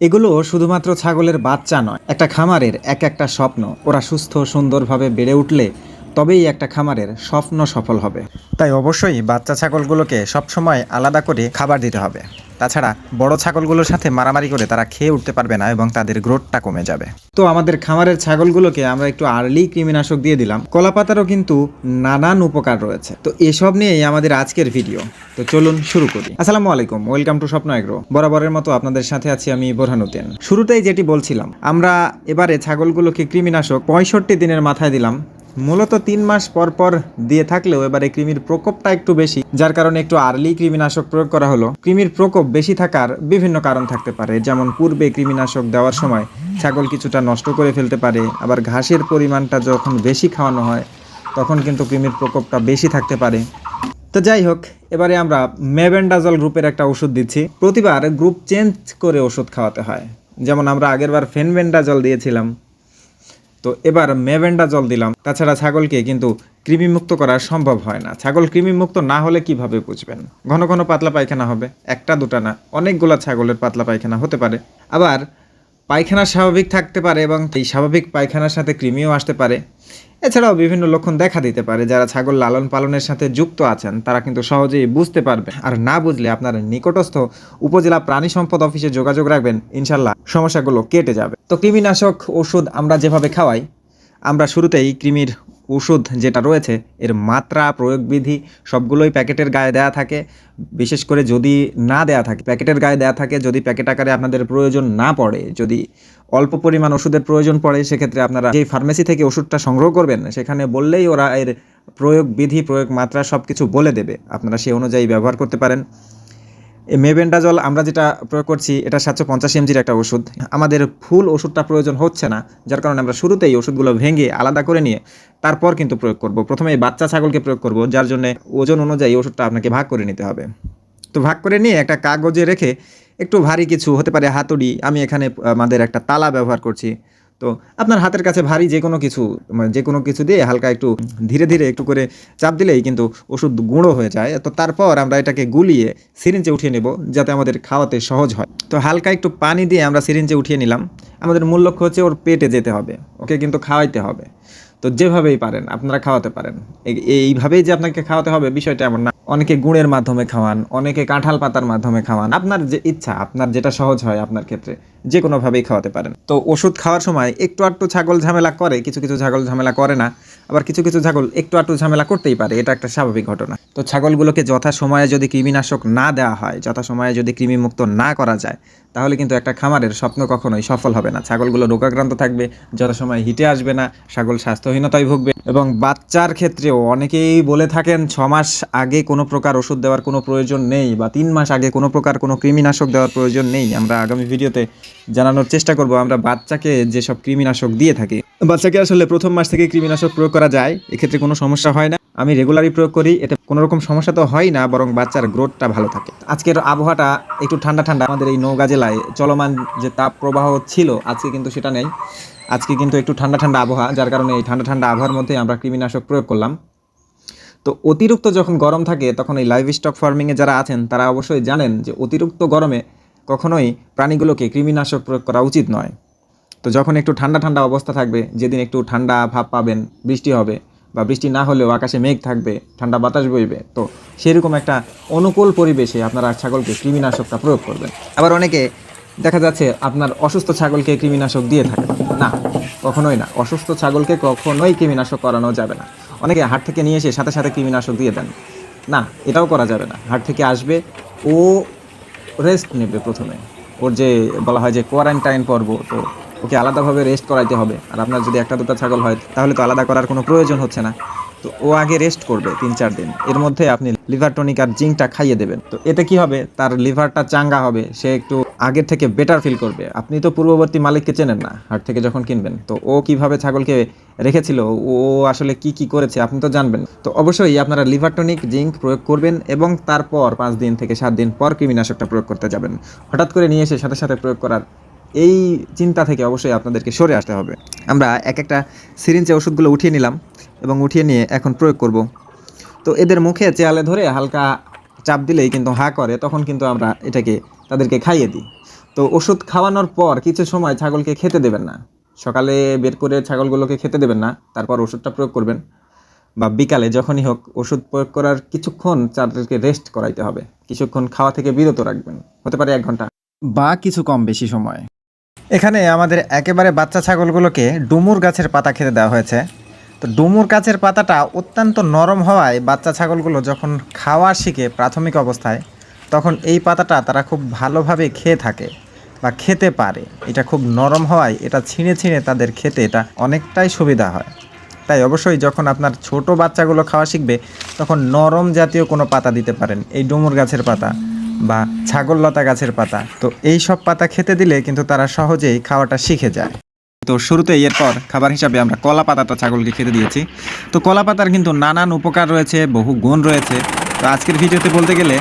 এগুলো শুধুমাত্র ছাগলের বাচ্চা নয়, একটা খামারের এক একটা স্বপ্ন। ওরা সুস্থ সুন্দরভাবে বেড়ে উঠলে তবেই একটা খামারের স্বপ্ন সফল হবে। তাই অবশ্যই বাচ্চা ছাগলগুলোকে সবসময় আলাদা করে খাবার দিতে হবে। তাছাড়া বড় ছাগলগুলোর সাথে মারামারি করে তারা খেয়ে উঠতে পারবে না এবং তাদের গ্রোথটা কমে যাবে। তো আমাদের খামারের ছাগলগুলোকে আমরা একটু আর্লি কৃমিনাশক দিয়ে দিলাম। কলাপাতারও কিন্তু নানান উপকার রয়েছে। তো এসব নিয়েই আমাদের আজকের ভিডিও। তো চলুন শুরু করি। আসসালামু আলাইকুম ওয়েলকাম টু স্বপ্ন এগ্রো। বরাবরের মতো আপনাদের সাথে আছি আমি বোরহানুদ্দিন। শুরুতেই যেটি বলছিলাম আমরা এবারে ছাগলগুলোকে কৃমিনাশক পঁয়ষট্টি দিনের মাথায় দিলাম। মূলত তিন মাস পর পর দিয়ে থাকলেও এবারে কৃমির প্রকোপটা একটু বেশি, যার কারণে একটু আর্লি কৃমিনাশক প্রয়োগ করা হলো। কৃমির প্রকোপ বেশি থাকার বিভিন্ন কারণ থাকতে পারে, যেমন পূর্বে কৃমিনাশক দেওয়ার সময় ছাগল কিছুটা নষ্ট করে ফেলতে পারে, আবার ঘাসের পরিমাণটা যখন বেশি খাওয়ানো হয়, তখন কিন্তু কৃমির প্রকোপটা বেশি থাকতে পারে। তো যাই হোক, এবারে আমরা মেবেন্ডাজল গ্রুপের একটা ওষুধ দিচ্ছি। প্রতিবার গ্রুপ চেঞ্জ করে ওষুধ খাওয়াতে হয়। যেমন আমরা আগেরবার ফেনবেন্ডাজল দিয়েছিলাম তো এবার মেভেন্ডা জল দিলাম। তাছাড়া ছাগলকে কিন্তু কৃমিমুক্ত করা সম্ভব হয় না। ছাগল কৃমিমুক্ত না হলে কীভাবে বুঝবেন? ঘন ঘন পাতলা পায়খানা হবে। একটা, দুটা না, অনেকগুলা ছাগলের পাতলা পায়খানা হতে পারে। আবার পায়খানা স্বাভাবিক থাকতে পারে এবং এই স্বাভাবিক পায়খানার সাথে কৃমিও আসতে পারে। এছাড়াও বিভিন্ন লক্ষণ দেখা দিতে পারে, যারা ছাগল লালন পালনের সাথে যুক্ত আছেন, তারা কিন্তু সহজেই বুঝতে পারবে। আর না বুঝলে আপনার নিকটস্থ উপজেলা প্রাণী সম্পদ অফিসে যোগাযোগ রাখবেন, ইনশাল্লাহ সমস্যাগুলো কেটে যাবে। তো কৃমিনাশক ওষুধ আমরা যেভাবে খাওয়াই, আমরা শুরুতেই কৃমির ওষুধ যেটা রয়েছে, এর মাত্রা, প্রয়োগবিধি সবগুলোই প্যাকেটের গায়ে দেয়া থাকে। বিশেষ করে যদি না দেয়া থাকে, প্যাকেটের গায়ে দেয়া থাকে, যদি প্যাকেট আকারে আপনাদের প্রয়োজন না পড়ে, যদি অল্প পরিমাণ ওষুধের প্রয়োজন পড়ে, সেক্ষেত্রে আপনারা যেই ফার্মেসি থেকে ওষুধটা সংগ্রহ করবেন, সেখানে বললেই ওরা এর প্রয়োগ বিধি প্রয়োগ মাত্রা সব কিছু বলে দেবে। আপনারা সেই অনুযায়ী ব্যবহার করতে পারেন। মেবেন্ডাজল আমরা যেটা প্রয়োগ করছি, এটা সাতশো পঞ্চাশ এমজির একটা ওষুধ। আমাদের ফুল ওষুধটা প্রয়োজন হচ্ছে না, যার কারণে আমরা শুরুতেই ওষুধগুলো ভেঙে আলাদা করে নিয়ে তারপর কিন্তু প্রয়োগ করব। প্রথমে বাচ্চা ছাগলকে প্রয়োগ করব, যার জন্য ওজন অনুযায়ী ওষুধটা আপনাকে ভাগ করে নিতে হবে। তো ভাগ করে নিয়ে একটা কাগজে রেখে একটু ভারী কিছু, হতে পারে হাতুড়ি, আমি এখানে আমাদের একটা তালা ব্যবহার করছি। তো আপনার হাতের কাছে ভারী যে কোনো কিছু মানে যে কোনো কিছু দিয়ে হালকা একটু ধীরে ধীরে একটু করে চাপ দিলেই কিন্তু ওষুধ গুঁড়ো হয়ে যায়। তো তারপর আমরা এটাকে গুলিয়ে সিরিঞ্জে উঠিয়ে নেব যাতে আমাদের খাওয়াতে সহজ হয়। তো হালকা একটু পানি দিয়ে আমরা সিরিঞ্জে উঠিয়ে নিলাম। আমাদের মূল লক্ষ্য হচ্ছে ওর পেটে যেতে হবে, ওকে কিন্তু খাওয়াইতে হবে। তো যেভাবেই পারেন, আপনারা খাওয়াতে পারেন। এইভাবেই যে আপনাকে খাওয়াতে হবে বিষয়টা এমন না। অনেকে গুড়ের মাধ্যমে খাওয়ান, অনেকে কাঁঠাল পাতার মাধ্যমে খাওয়ান। আপনার যে ইচ্ছা, আপনার যেটা সহজ হয় আপনার ক্ষেত্রে, যে কোনোভাবেই খাওয়াতে পারেন। তো ওষুধ খাওয়ার সময় একটু আটটু ছাগল ঝামেলা করে, কিছু কিছু ছাগল ঝামেলা করে না, আবার কিছু কিছু ছাগল একটু আটটু ঝামেলা করতেই পারে, এটা একটা স্বাভাবিক ঘটনা। তো ছাগলগুলোকে যথা সময়ে যদি কৃমিনাশক না দেওয়া হয়, যথা সময়ে যদি কৃমিমুক্ত না করা যায়, তাহলে কিন্তু একটা খামারের স্বপ্ন কখনোই সফল হবে না। ছাগলগুলো রোগাক্রান্ত থাকবে, যথা যথাসময়ে হিটে আসবে না, ছাগল স্বাস্থ্যহীনতায় ভুগবে এবং বাচ্চার ক্ষেত্রেও অনেকেই বলে থাকেন, ছ মাস আগে কোনো প্রকার ওষুধ দেওয়ার কোনো প্রয়োজন নেই বা তিন মাস আগে কোনো প্রকার কোনো কৃমিনাশক দেওয়ার প্রয়োজন নেই। আমরা আগামী ভিডিওতে জানানোর চেষ্টা করব, আমরা বাচ্চাকে যেসব কৃমিনাশক দিয়ে থাকি। বাচ্চাকে আসলে প্রথম মাস থেকে কৃমিনাশক প্রয়োগ করা যায়, এক্ষেত্রে কোনো সমস্যা হয় না। আমি রেগুলারই প্রয়োগ করি, এতে কোনো রকম সমস্যা তো হয় না, বরং বাচ্চার গ্রোথটা ভালো থাকে। আজকের আবহাওয়াটা একটু ঠান্ডা ঠান্ডা। আমাদের এই নৌকা জেলায় চলমান যে তাপ প্রবাহ ছিল, আজকে কিন্তু সেটা নেই। আজকে কিন্তু একটু ঠান্ডা ঠান্ডা আবহাওয়া, যার কারণে এই ঠান্ডা ঠান্ডা আবহাওয়ার মধ্যে আমরা কৃমিনাশক প্রয়োগ করলাম। তো অতিরিক্ত যখন গরম থাকে, তখন এই লাইভ স্টক ফার্মিংয়ে যারা আছেন, তারা অবশ্যই জানেন যে অতিরিক্ত গরমে কখনোই প্রাণীগুলোকে কৃমিনাশক প্রয়োগ করা উচিত নয়। তো যখন একটু ঠান্ডা ঠান্ডা অবস্থা থাকবে, যেদিন একটু ঠান্ডা ভাব পাবেন, বৃষ্টি হবে বা বৃষ্টি না হলেও আকাশে মেঘ থাকবে, ঠান্ডা বাতাস বইবে, তো সেরকম একটা অনুকূল পরিবেশে আপনারা ছাগলকে কৃমিনাশকটা প্রয়োগ করবেন। আবার অনেকে দেখা যাচ্ছে আপনার অসুস্থ ছাগলকে কৃমিনাশক দিয়ে থাকে। না, কখনোই না। অসুস্থ ছাগলকে কখনোই কৃমিনাশক করানো যাবে না। অনেকে হাট থেকে নিয়ে এসে সাথে সাথে কৃমিনাশক দিয়ে দেন। না, এটাও করা যাবে না। হাট থেকে আসবে, ও রেস্ট নেবে প্রথমে। ওর যে বলা হয় যে কোয়ারেন্টাইন পর্ব, তো ওকে আলাদাভাবে রেস্ট করাইতে হবে। আর আপনার যদি একটা দুটো ছাগল হয়, তাহলে তো আলাদা করার কোনো প্রয়োজন হচ্ছে না। তো ও আগে রেস্ট করবে তিন চার দিন। এর মধ্যে আপনি লিভার টনিক আর জিঙ্কটা খাইয়ে দেবেন। তো এতে কি হবে? তার লিভারটা চাঙ্গা হবে, সে একটু আগের থেকে বেটার ফিল করবে। আপনি তো পূর্ববর্তী মালিককে চেনেন না, হাট থেকে যখন কিনবেন। তো ও কীভাবে ছাগলকে রেখেছিল, ও আসলে কি কি করেছে আপনি তো জানবেন। তো অবশ্যই আপনারা লিভার টনিক জিঙ্ক প্রয়োগ করবেন এবং তারপর পাঁচ দিন থেকে সাত দিন পর কৃমিনাশকটা প্রয়োগ করতে যাবেন। হঠাৎ করে নিয়ে এসে সাথে সাথে প্রয়োগ করার এই চিন্তা থেকে অবশ্যই আপনাদেরকে সরে আসতে হবে। আমরা এক একটা সিরিঞ্জে ওষুধগুলো উঠিয়ে নিলাম এবং উঠিয়ে নিয়ে এখন প্রয়োগ করব। তো এদের মুখে চেয়ালে ধরে হালকা চাপ দিলেই কিন্তু হা করে, তখন কিন্তু আমরা এটাকে তাদেরকে খাইয়ে দিই। তো ওষুধ খাওয়ানোর পর কিছু সময় ছাগলকে খেতে দেবেন না। সকালে বের করে ছাগলগুলোকে খেতে দেবেন না, তারপর ওষুধটা প্রয়োগ করবেন। বা বিকালে যখনই হোক ওষুধ প্রয়োগ করার কিছুক্ষণ তাদেরকে রেস্ট করাইতে হবে। কিছুক্ষণ খাওয়া থেকে বিরত রাখবেন। হতে পারে এক ঘণ্টা। বা কিছু কম বেশি সময়। এখানে আমাদের একেবারে বাচ্চা ছাগলগুলোকে ডুমুর গাছের পাতা খেতে দেওয়া হয়েছে। তো ডুমুর গাছের পাতাটা অত্যন্ত নরম হওয়ায় বাচ্চা ছাগলগুলো যখন খাওয়া শিখে প্রাথমিক অবস্থায়, তখন এই পাতাটা তারা খুব ভালোভাবে খেয়ে থাকে বা খেতে পারে। এটা খুব নরম হওয়ায় এটা ছিঁড়ে ছিঁড়ে তাদের খেতে এটা অনেকটাই সুবিধা হয়। তাই অবশ্যই যখন আপনার ছোট বাচ্চাগুলো খাওয়া শিখবে, তখন নরম জাতীয় কোনো পাতা দিতে পারেন। এই ডুমুর গাছের পাতা। বা ছাগল লতা গাছের পাতা। তো এই সব পাতা খেতে দিলে কিন্তু তারা সহজেই খাওয়াটা শিখে যায়। তো শুরুতেই এরপর খাবার হিসাবে আমরা কলা পাতাটা ছাগলকে খেতে দিয়েছি। তো কলা পাতার কিন্তু নানান উপকার রয়েছে, বহু গুণ রয়েছে। তো আজকের ভিডিওতে বলতে গেলে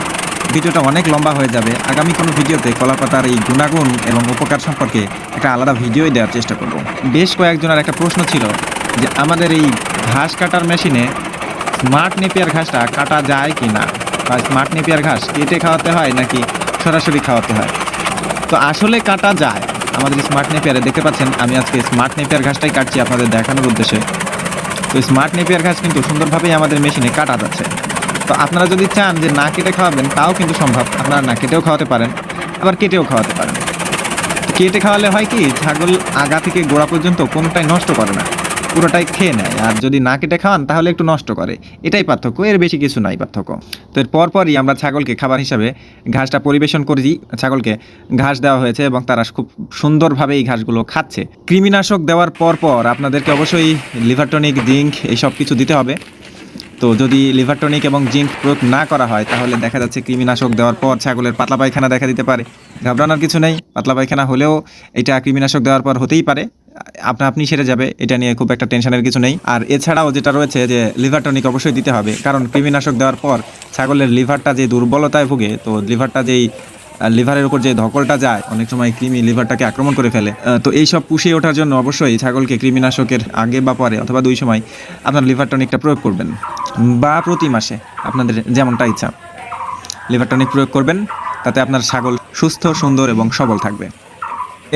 ভিডিওটা অনেক লম্বা হয়ে যাবে। আগামী কোনো ভিডিওতে কলা পাতার এই গুণাগুণ এবং উপকার সম্পর্কে একটা আলাদা ভিডিওই দেওয়ার চেষ্টা করব। বেশ কয়েকজনের একটা প্রশ্ন ছিল যে, আমাদের এই ঘাস কাটার মেশিনে স্মার্ট নেপিয়ার ঘাসটা কাটা যায় কি না স্মার্ট নেপিয়ার ঘাস কেটে খাওয়াতে হয় নাকি সরাসরি খাওয়াতে হয়? তো আসলে কাটা যায়। আমাদের স্মার্ট নেপিয়ারে দেখতে পাচ্ছেন, আমি আজকে স্মার্ট নেপিয়ার ঘাসটাই কাটছি আপনাদের দেখানোর উদ্দেশ্যে। তো স্মার্ট নেপিয়ার ঘাস কিন্তু সুন্দরভাবেই আমাদের মেশিনে কাটা যাচ্ছে। তো আপনারা যদি চান যে না কেটে খাওয়াবেন, তাও কিন্তু সম্ভব। আপনারা না কেটেও খাওয়াতে পারেন, আবার কেটেও খাওয়াতে পারেন। কেটে খাওয়ালে হয় কি, ছাগল আগা থেকে গোড়া পর্যন্ত কোনোটাই নষ্ট করে না। পুরোটাই খেয়ে নেয়। আর যদি না কেটে খাওয়ান তাহলে একটু নষ্ট করে। এটাই পার্থক্য, এর বেশি কিছু নাই পার্থক্য। তো এর পরপরই আমরা ছাগলকে খাবার হিসাবে ঘাসটা পরিবেশন করেছি ছাগলকে ঘাস দেওয়া হয়েছে এবং তারা খুব সুন্দরভাবে এই ঘাসগুলো খাচ্ছে। কৃমিনাশক দেওয়ার পর পর আপনাদেরকে অবশ্যই লিভারটনিক জিঙ্ক এই সব কিছু দিতে হবে। তো যদি লিভারটনিক এবং জিঙ্ক প্রয়োগ না করা হয়, তাহলে দেখা যাচ্ছে কৃমিনাশক দেওয়ার পর ছাগলের পাতলা পায়খানা দেখা দিতে পারে। ঘাবড়ানোর কিছু নেই। পাতলা পায়খানা হলেও এটা কৃমিনাশক দেওয়ার পর হতেই পারে। আপনা, আপনি সেরে যাবে, এটা নিয়ে খুব একটা টেনশনের কিছু নেই। আর এছাড়াও যেটা রয়েছে যে লিভার টনিক অবশ্যই দিতে হবে, কারণ কৃমিনাশক দেওয়ার পর ছাগলের লিভারটা যে দুর্বলতায় ভুগে, তো লিভারটা যেই লিভারের উপর যে ধকলটা যায়, অনেক সময় কৃমি লিভারটাকে আক্রমণ করে ফেলে। তো এই সব পুষিয়ে ওঠার জন্য অবশ্যই ছাগলকে কৃমিনাশকের আগে বা পরে অথবা দুই সময় আপনার লিভার টনিকটা প্রয়োগ করবেন, বা প্রতি মাসে আপনাদের যেমনটা ইচ্ছা। লিভার টনিক প্রয়োগ করবেন, তাতে আপনার ছাগল সুস্থ, সুন্দর এবং সবল থাকবে।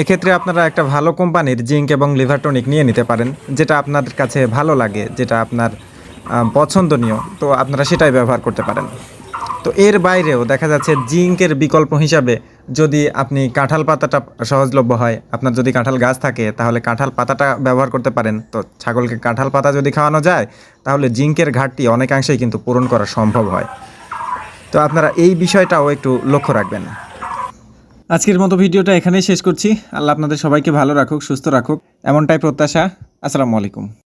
এক্ষেত্রে আপনারা একটা ভালো কোম্পানির জিঙ্ক এবং লিভার টনিক নিয়ে নিতে পারেন, যেটা আপনার কাছে ভালো লাগে, যেটা আপনার পছন্দনীয়, তো আপনারা সেটাই ব্যবহার করতে পারেন। তো এর বাইরেও দেখা যাচ্ছে জিঙ্কের বিকল্প হিসাবে যদি আপনি কাঁঠাল পাতাটা সহজলভ্য হয়, আপনার যদি কাঁঠাল গাছ থাকে, তাহলে কাঁঠাল পাতাটা ব্যবহার করতে পারেন। তো ছাগলকে কাঁঠাল পাতা যদি খাওয়ানো যায়, তাহলে জিঙ্কের ঘাটতি অনেকাংশেই কিন্তু পূরণ করা সম্ভব হয়। তো আপনারা এই বিষয়টাও একটু লক্ষ্য রাখবেন। আজকের মতো ভিডিওটা এখানেই শেষ করছি। আল্লাহ আপনাদের সবাইকে ভালো রাখুক, সুস্থ রাখুক। এমনটাই প্রত্যাশা। আসসালামু আলাইকুম।